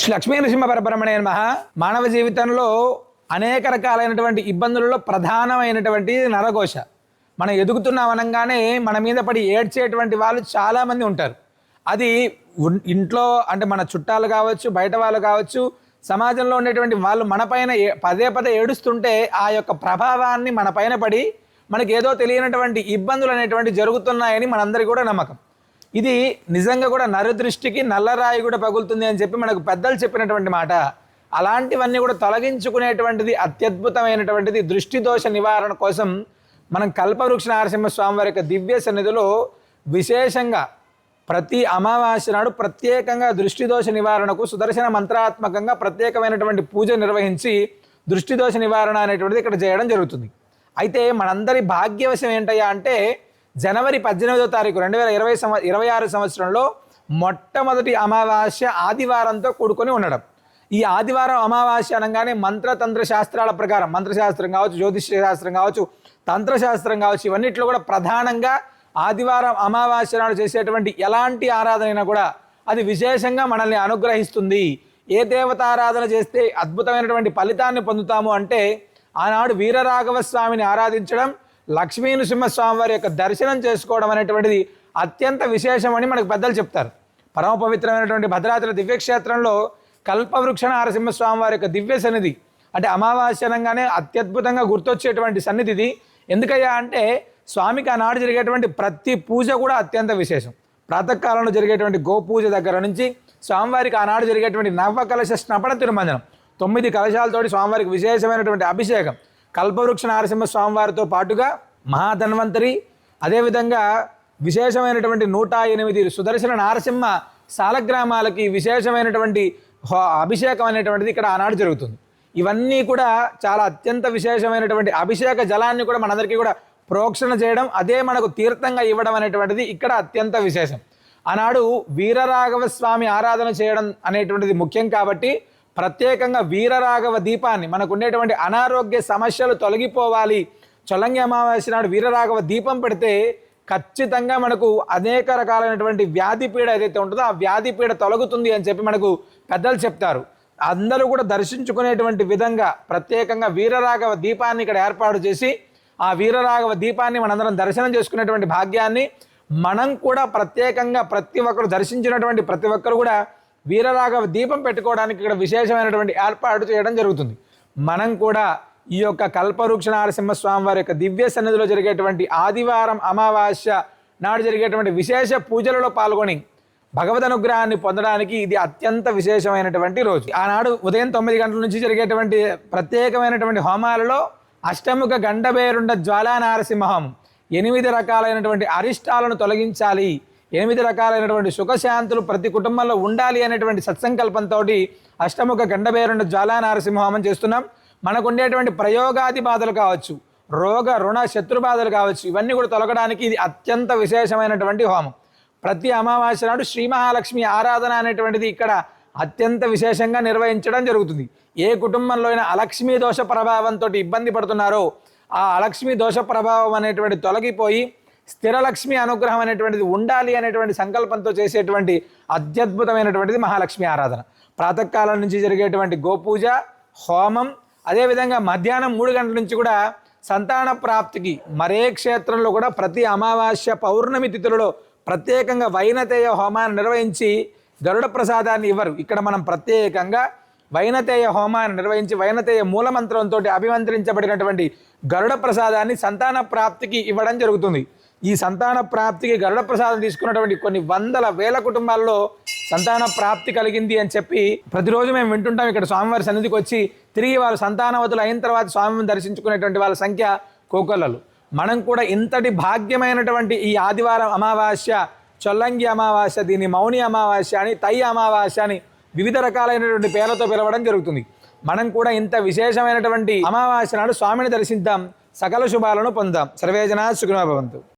శ్రీ లక్ష్మీ పరబ్రహ్మణే నమ. మానవ జీవితంలో అనేక రకాలైనటువంటి ఇబ్బందులలో ప్రధానమైనటువంటి నరఘోష. మనం ఎదుగుతున్నాం అనగానే మన మీద పడి ఏడ్చేటువంటి వాళ్ళు చాలామంది ఉంటారు. అది ఇంట్లో అంటే మన చుట్టాలు కావచ్చు బయట వాళ్ళు కావచ్చు సమాజంలో ఉండేటువంటి వాళ్ళు మనపైన ఏ- పదే పదే ఏడుస్తుంటే ఆ యొక్క ప్రభావాన్ని మన పైన పడి మనకి ఏదో తెలియనటువంటి ఇబ్బందులు అనేటువంటి జరుగుతున్నాయని మనందరికీ కూడా నమ్మకం. ఇది నిజంగా కూడా నరదృష్టికి నల్లరాయి కూడా పగులుతుంది అని చెప్పి మనకు పెద్దలు చెప్పినటువంటి మాట. అలాంటివన్నీ కూడా తొలగించుకునేటువంటిది అత్యద్భుతమైనటువంటిది దృష్టి దోష నివారణ కోసం మనం కల్పవృక్ష నరసింహ స్వామి వారి యొక్క దివ్య సన్నిధిలో విశేషంగా ప్రతి అమావాస్య నాడు ప్రత్యేకంగా దృష్టి దోష నివారణకు సుదర్శన మంత్రాత్మకంగా ప్రత్యేకమైనటువంటి పూజ నిర్వహించి దృష్టి దోష నివారణ అనేటువంటిది ఇక్కడ చేయడం జరుగుతుంది. అయితే మనందరి భాగ్యవశం ఏంటయ్యా అంటే జనవరి పద్దెనిమిదో తారీఖు రెండు వేల ఇరవై సంవ ఇరవై ఆరు సంవత్సరంలో మొట్టమొదటి అమావాస్య ఆదివారంతో కూడుకొని ఉండడం. ఈ ఆదివారం అమావాస్య అనగానే మంత్రతంత్ర శాస్త్రాల ప్రకారం మంత్రశాస్త్రం కావచ్చు జ్యోతిష శాస్త్రం కావచ్చు తంత్రశాస్త్రం కావచ్చు ఇవన్నిట్లో కూడా ప్రధానంగా ఆదివారం అమావాస్య నాడు చేసేటువంటి ఎలాంటి ఆరాధన అయినా కూడా అది విశేషంగా మనల్ని అనుగ్రహిస్తుంది. ఏ దేవత ఆరాధన చేస్తే అద్భుతమైనటువంటి ఫలితాన్ని పొందుతాము అంటే ఆనాడు వీరరాఘవ స్వామిని ఆరాధించడం లక్ష్మీ నృసింహస్వామి వారి యొక్క దర్శనం చేసుకోవడం అనేటువంటిది అత్యంత విశేషమని మనకు పెద్దలు చెప్తారు. పరమ పవిత్రమైనటువంటి భద్రాచల దివ్యక్షేత్రంలో కల్పవృక్ష నరసింహస్వామి వారి యొక్క దివ్య సన్నిధి అంటే అమావాస్యనంగానే అత్యద్భుతంగా గుర్తొచ్చేటువంటి సన్నిధి ఇది ఎందుకయ్యా అంటే స్వామికి ఆనాడు జరిగేటువంటి ప్రతి పూజ కూడా అత్యంత విశేషం. ప్రాతకాలంలో జరిగేటువంటి గోపూజ దగ్గర నుంచి స్వామివారికి ఆనాడు జరిగేటువంటి నవ కలశ స్నపణ తిరుమంజనం తొమ్మిది కలశాలతోటి స్వామివారికి విశేషమైనటువంటి అభిషేకం కల్పవృక్ష నరసింహ స్వామివారితో పాటుగా మహాధన్వంతరి అదేవిధంగా విశేషమైనటువంటి నూట ఎనిమిది సుదర్శన నారసింహ సాలగ్రామాలకి విశేషమైనటువంటి హో- అభిషేకం అనేటువంటిది ఇక్కడ ఆనాడు జరుగుతుంది. ఇవన్నీ కూడా చాలా అత్యంత విశేషమైనటువంటి అభిషేక జలాన్ని కూడా మనందరికీ కూడా ప్రోక్షణ చేయడం అదే మనకు తీర్థంగా ఇవ్వడం అనేటువంటిది ఇక్కడ అత్యంత విశేషం. ఆనాడు వీరరాఘవ స్వామి ఆరాధన చేయడం అనేటువంటిది ముఖ్యం కాబట్టి ప్రత్యేకంగా వీరరాఘవ దీపాన్ని మనకు ఉండేటువంటి అనారోగ్య సమస్యలు తొలగిపోవాలి. చొల్లంగి అమావాస్య నాడు వీరరాఘవ దీపం పెడితే ఖచ్చితంగా మనకు అనేక రకాలైనటువంటి వ్యాధి పీడ ఏదైతే ఉంటుందో ఆ వ్యాధి పీడ తొలగుతుంది అని చెప్పి మనకు పెద్దలు చెప్తారు. అందరూ కూడా దర్శించుకునేటువంటి విధంగా ప్రత్యేకంగా వీరరాఘవ దీపాన్ని ఇక్కడ ఏర్పాటు చేసి ఆ వీరరాఘవ దీపాన్ని మనందరం దర్శనం చేసుకునేటువంటి భాగ్యాన్ని మనం కూడా ప్రత్యేకంగా ప్రతి ఒక్కరు దర్శించినటువంటి ప్రతి ఒక్కరు కూడా వీరరాఘవ దీపం పెట్టుకోవడానికి ఇక్కడ విశేషమైనటువంటి ఏర్పాటు చేయడం జరుగుతుంది. మనం కూడా ఈ యొక్క కల్పవృక్ష నరసింహస్వామి వారి యొక్క దివ్య సన్నిధిలో జరిగేటువంటి ఆదివారం అమావాస్య నాడు జరిగేటువంటి విశేష పూజలలో పాల్గొని భగవద్ అనుగ్రహాన్ని పొందడానికి ఇది అత్యంత విశేషమైనటువంటి రోజు. ఆనాడు ఉదయం తొమ్మిది గంటల నుంచి జరిగేటువంటి ప్రత్యేకమైనటువంటి హోమాలలో అష్టముఖ గండబేరుండ జ్వాలా నారసింహం ఎనిమిది రకాలైనటువంటి అరిష్టాలను తొలగించాలి. ఎనిమిది రకాలైనటువంటి సుఖశాంతులు ప్రతి కుటుంబంలో ఉండాలి అనేటువంటి సత్సంకల్పంతో అష్టముఖ గండబేరుండ జ్వాలా నారసింహోమం చేస్తున్నాం. మనకు ఉండేటువంటి ప్రయోగాది బాధలు కావచ్చు రోగ రుణ శత్రు బాధలు కావచ్చు ఇవన్నీ కూడా తొలగడానికి ఇది అత్యంత విశేషమైనటువంటి హోమం. ప్రతి అమావాస్య నాడు శ్రీ మహాలక్ష్మి ఆరాధన అనేటువంటిది ఇక్కడ అత్యంత విశేషంగా నిర్వహించడం జరుగుతుంది. ఏ కుటుంబంలో అయినా అలక్ష్మీ దోష ప్రభావంతో ఇబ్బంది పడుతున్నారో ఆ అలక్ష్మీ దోష ప్రభావం అనేటువంటి తొలగిపోయి స్థిరలక్ష్మి అనుగ్రహం అనేటువంటిది ఉండాలి అనేటువంటి సంకల్పంతో చేసేటువంటి అత్యద్భుతమైనటువంటిది మహాలక్ష్మి ఆరాధన. ప్రాతకాలం నుంచి జరిగేటువంటి గోపూజ హోమం అదేవిధంగా మధ్యాహ్నం మూడు గంటల నుంచి కూడా సంతాన ప్రాప్తికి మరే క్షేత్రంలో కూడా ప్రతి అమావాస్య పౌర్ణమి తిథులలో ప్రత్యేకంగా వైనతేయ హోమాన్ని నిర్వహించి గరుడ ప్రసాదాన్ని ఇవ్వరు. ఇక్కడ మనం ప్రత్యేకంగా వైనతేయ హోమాన్ని నిర్వహించి వైనతేయ మూలమంత్రంతో అభిమంత్రించబడినటువంటి గరుడ ప్రసాదాన్ని సంతాన ప్రాప్తికి ఇవ్వడం జరుగుతుంది. ఈ సంతాన ప్రాప్తికి గరుడ ప్రసాదం తీసుకున్నటువంటి కొన్ని వందల వేల కుటుంబాల్లో సంతాన ప్రాప్తి కలిగింది అని చెప్పి ప్రతిరోజు మేము వింటుంటాం. ఇక్కడ స్వామివారి సన్నిధికి వచ్చి తిరిగి వాళ్ళు సంతానవతులు అయిన తర్వాత స్వామిని దర్శించుకునేటువంటి వాళ్ళ సంఖ్య కోకొల్లలు. మనం కూడా ఇంతటి భాగ్యమైనటువంటి ఈ ఆదివారం అమావాస్య చొల్లంగి అమావాస్య దీన్ని మౌని అమావాస్య అని తై అమావాస్య అని వివిధ రకాలైనటువంటి పేర్లతో పిలవడం జరుగుతుంది. మనం కూడా ఇంత విశేషమైనటువంటి అమావాస్య నాడు స్వామిని దర్శిద్దాం. సకల శుభాలను పొందాం. సర్వేజన సుఖమభవంతు